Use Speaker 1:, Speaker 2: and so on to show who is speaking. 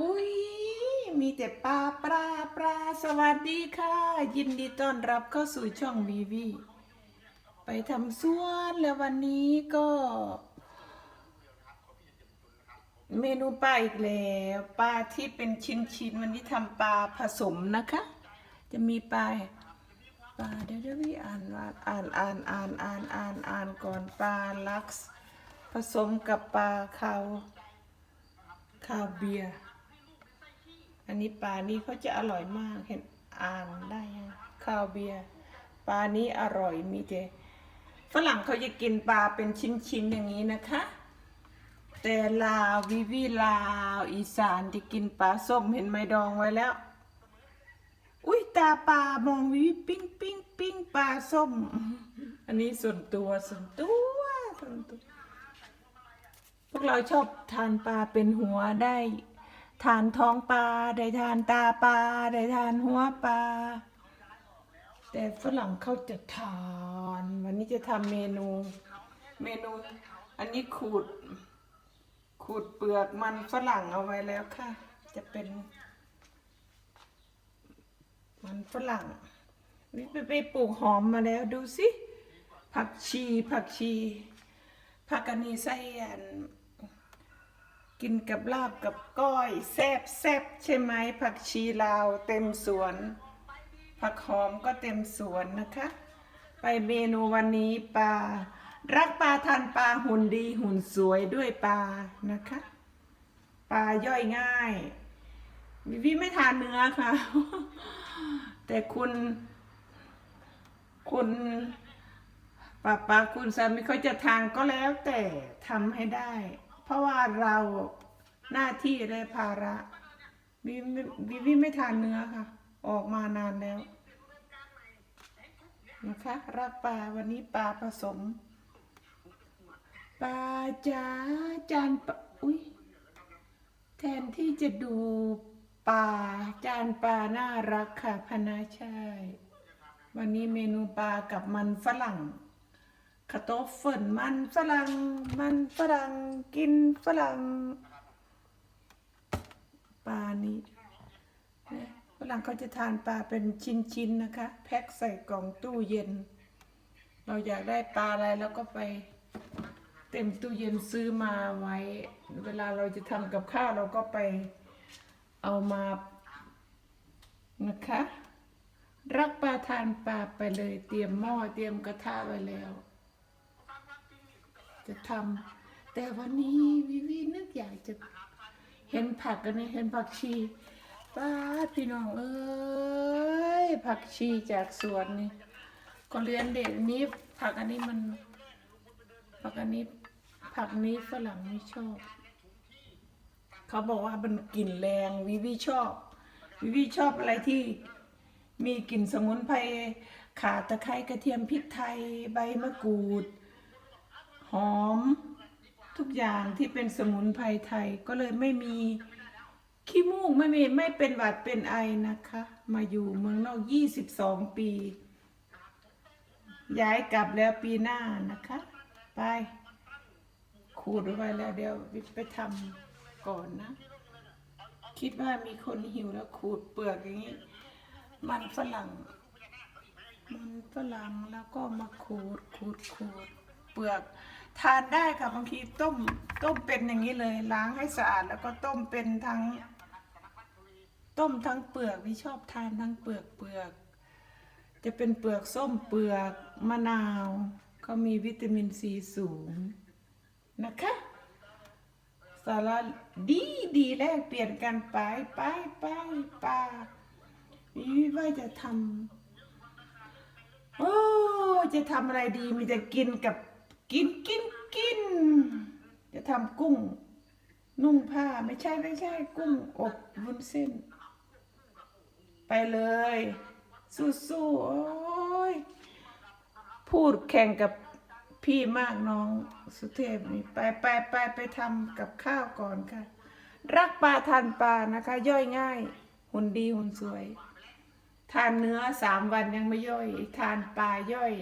Speaker 1: อุ้ยมีแต่ปลาปลาปลาสวัสดีค่ะ ยินดีต้อนรับเข้าสู่ช่องวีวีไปทำสวนแล้ววันนี้ก็ เมนูปลาอีกแล้วปลาที่เป็นชิ้นๆวันนี้ทำปลาผสมนะคะ จะมีปลาปลาเดี๋ยวเดี๋ยวพี่อ่านว่าอ่านอ่านอ่านอ่านอ่านอ่านก่อนปลาลักซ์ผสมกับปลาคาวคาวเบียร์ อันนี้ปลานี้เขาจะอร่อยมากเห็นอ่านได้ยังคาวเบียร์ปลานี้อร่อยมีแต่ฝรั่งเขาจะกินปลาเป็นชิ้นๆอย่างนี้นะคะ แต่ลาววิวีลาวอีสานจะกินปลาส้มเห็นไหมดองไว้แล้ว อุ้ยตาปลามองวิวปิ้งปิ้งปิ้งปลาส้ม อันนี้ส่วนตัวส่วนตัวส่วนตัว พวกเราชอบทานปลาเป็นหัวได้ ทานท้องปลาได้ทานตาปลาได้ทานหัวปลาแต่ฝรั่งเขาจะทาน วันนี้จะทำเมนูเมนู อันนี้ขูด ขูดเปลือกมันฝรั่งเอาไว้แล้วค่ะ จะเป็น มันฝรั่งนี่ไปไปปลูกหอมมาแล้วดูสิผักชีผักชีผักอันนี้ใส่อัน กินกับลาบกับก้อยแซบแซบใช่ไหมผักชีลาวเต็มสวน ผักหอมก็เต็มสวนนะคะ ไปเมนูวันนี้ปลารักปลาทานปลาหุ่นดีหุ่นสวยด้วยปลานะคะ ปลาย่อยง่ายวิวิไม่ทานเนื้อค่ะ แต่คุณ คุณป้าป้าคุณสามีเขาจะทานก็แล้วแต่ทำให้ได้ ราะว่าเราหน้าที่และภาระวิวิวิวไม่ทานเนื้อค่ะ ออกมานานแล้วนะคะรักปลาวันนี้ปลาผสมปลาจ้าจานปอุ้ยแทนที่จะดูปลาจานปลาน่ารักค่ะพนาชัยวันนี้เมนูปลากับมันฝรั่ง คาโตฟเฟิลมันฝรั่งมันฝรั่งกินฝรั่งปลานี้นะฝรั่งเขาจะทานปลาเป็นชิ้นๆนะคะ แพ็คใส่กล่องตู้เย็น เราอยากได้ปลาอะไรแล้วก็ไปเต็มตู้เย็นซื้อมาไว้ เวลาเราจะทำกับข้าวเราก็ไปเอามานะคะ รักปลาทานปลาไปเลยเตรียมหม้อเตรียมกระทะไว้แล้ว จะทำแต่วันนี้วิวีนึกอยากจะเห็นผักกันนี่เห็นผักชีป้าพี่น้องเอ้ยผักชีจากสวนนี่ก็เรียนเด็กนี้ผักอันนี้มัน ผักอันนี้ ผักนี้ฝรั่งไม่ชอบ เขาบอกว่ามันกลิ่นแรงวิวีชอบ วิวีชอบอะไรที่มีกลิ่นสมุนไพรข่าตะไคร้กระเทียมพริกไทยใบมะกรูด หอม ทุกอย่างที่เป็นสมุนไพรไทยก็เลยไม่มีขี้มูกไม่มีไม่เป็นหวัดเป็นไอนะคะ มาอยู่เมืองนอก 22 ปี ย้ายกลับแล้วปีหน้านะคะ ไปขูดไว้แล้วเดี๋ยววิทไปทำก่อนนะ คิดว่ามีคนหิวแล้วขูดเปลือกอย่างนี้ มันฝรั่ง มันฝรั่งแล้วก็มาขูดขูดขูดเปลือก ทานได้ค่ะบางทีต้มต้มเป็นอย่างนี้เลยล้างให้สะอาดแล้วก็ต้มเป็นทั้ง ต้มทั้งเปลือกวิชอบทานทั้งเปลือกเปลือก จะเป็นเปลือกส้มเปลือกมะนาวเขามีวิตามินซีสูงนะคะสาระดีดีแลกเปลี่ยนกันไปไปไปไปวิว่าจะทำโอ้จะทำอะไรดีมีแต่กินกับ กินกินกิน จะทำกุ้ง นุ่งผ้าไม่ใช่ไม่ใช่ กุ้งอบวุ้นเส้น ไปเลย สู้ๆโอ้ยพูดแข่งกับพี่มากน้องสุเทพนี่ไปไปไปไปทำกับข้าวก่อนค่ะ รักปลาทานปลานะคะ ย่อยง่าย หุ่นดีหุ่นสวย ทานเนื้อสามวันยังไม่ย่อย ทานปลาย่อย